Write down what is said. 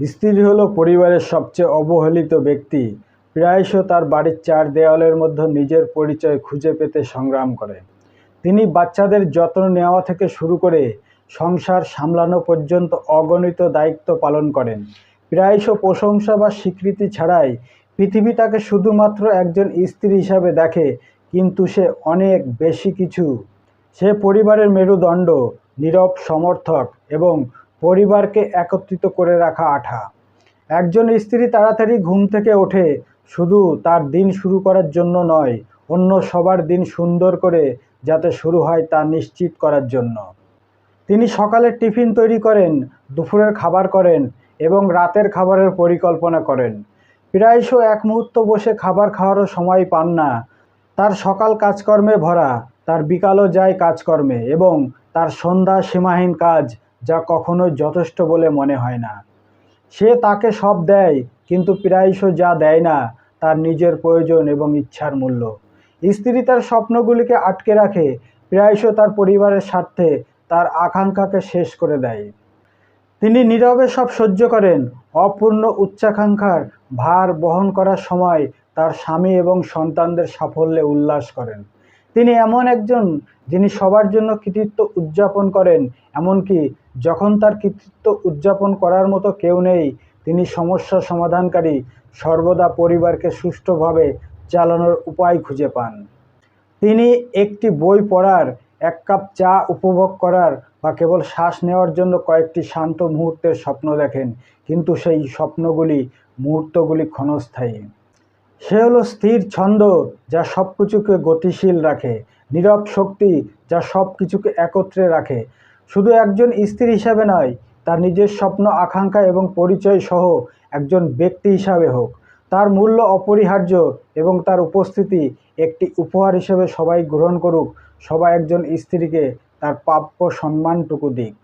স্ত্রী হলো পরিবারের সবচেয়ে অবহেলিত ব্যক্তি। প্রায়শ তার বাড়ির চার দেওয়ালের মধ্যে নিজের পরিচয় খুঁজে পেতে সংগ্রাম করে। তিনি বাচ্চাদের যত্ন নেওয়া থেকে শুরু করে সংসার সামলানো পর্যন্ত অগণিত দায়িত্ব পালন করেন। প্রায়শ প্রশংসা বা স্বীকৃতি ছাড়াই পৃথিবী তাকে শুধুমাত্র একজন স্ত্রী হিসাবে দেখে, কিন্তু সে অনেক বেশি কিছু। সে পরিবারের মেরুদণ্ড, নীরব সমর্থক এবং পরিবারকে একত্রিত করে রাখা আঠা। একজন স্ত্রী তাড়াতাড়ি ঘুম থেকে ওঠে, শুধু তার দিন শুরু করার জন্য নয়, অন্য সবার দিন সুন্দর করে যাতে শুরু হয় তা নিশ্চিত করার জন্য। তিনি সকালের টিফিন তৈরি করেন, দুপুরের খাবার করেন এবং রাতের খাবারের পরিকল্পনা করেন। প্রায়শ এক মুহূর্ত বসে খাবার খাওয়ারও সময় পান না। তার সকাল কাজকর্মে ভরা, তার বিকালও যায় কাজকর্মে এবং তার সন্ধ্যা সীমাহীন কাজ যা কখনোই যথেষ্ট বলে মনে হয় না। সে তাকে সব দেয়, কিন্তু প্রায়শ যা দেয় না, তার নিজের প্রয়োজন এবং ইচ্ছার মূল্য। স্ত্রী তার স্বপ্নগুলিকে আটকে রাখে প্রায়শ তার পরিবারের স্বার্থে তার আকাঙ্ক্ষাকে শেষ করে দেয়। তিনি নীরবে সব সহ্য করেন, অপূর্ণ উচ্চাকাঙ্ক্ষার ভার বহন করার সময় তার স্বামী এবং সন্তানদের সাফল্যে উল্লাস করেন। তিনি এমন একজন যিনি সবার জন্য কৃতিত্ব উদযাপন করেন এমনকি যখন তার কৃতিত্ব উদযাপন করার মতো কেউ নেই, তিনি সমস্যা সমাধানকারী, সর্বদা পরিবারকে সুষ্ঠুভাবে চালানোর উপায় খুঁজে পান। তিনি একটি বই পড়ার, এক কাপ চা উপভোগ করার বা কেবল শ্বাস নেওয়ার জন্য কয়েকটি শান্ত মুহূর্তের স্বপ্ন দেখেন, কিন্তু সেই স্বপ্নগুলি, মুহূর্তগুলি ক্ষণস্থায়ী। সে হলো স্থির ছন্দ যা সব কিছুকে গতিশীল রাখে, নীরব শক্তি যা সব কিছুকে একত্রে রাখে শুধু একজন স্ত্রী হিসাবে নয়, তার নিজের স্বপ্ন, আকাঙ্ক্ষা এবং পরিচয় সহ একজন ব্যক্তি হিসাবে হোক। তার মূল্য অপরিহার্য এবং তার উপস্থিতি একটি উপহার হিসেবে সবাই গ্রহণ করুক। সবাই একজন স্ত্রীকে তার প্রাপ্য সম্মানটুকু দিক।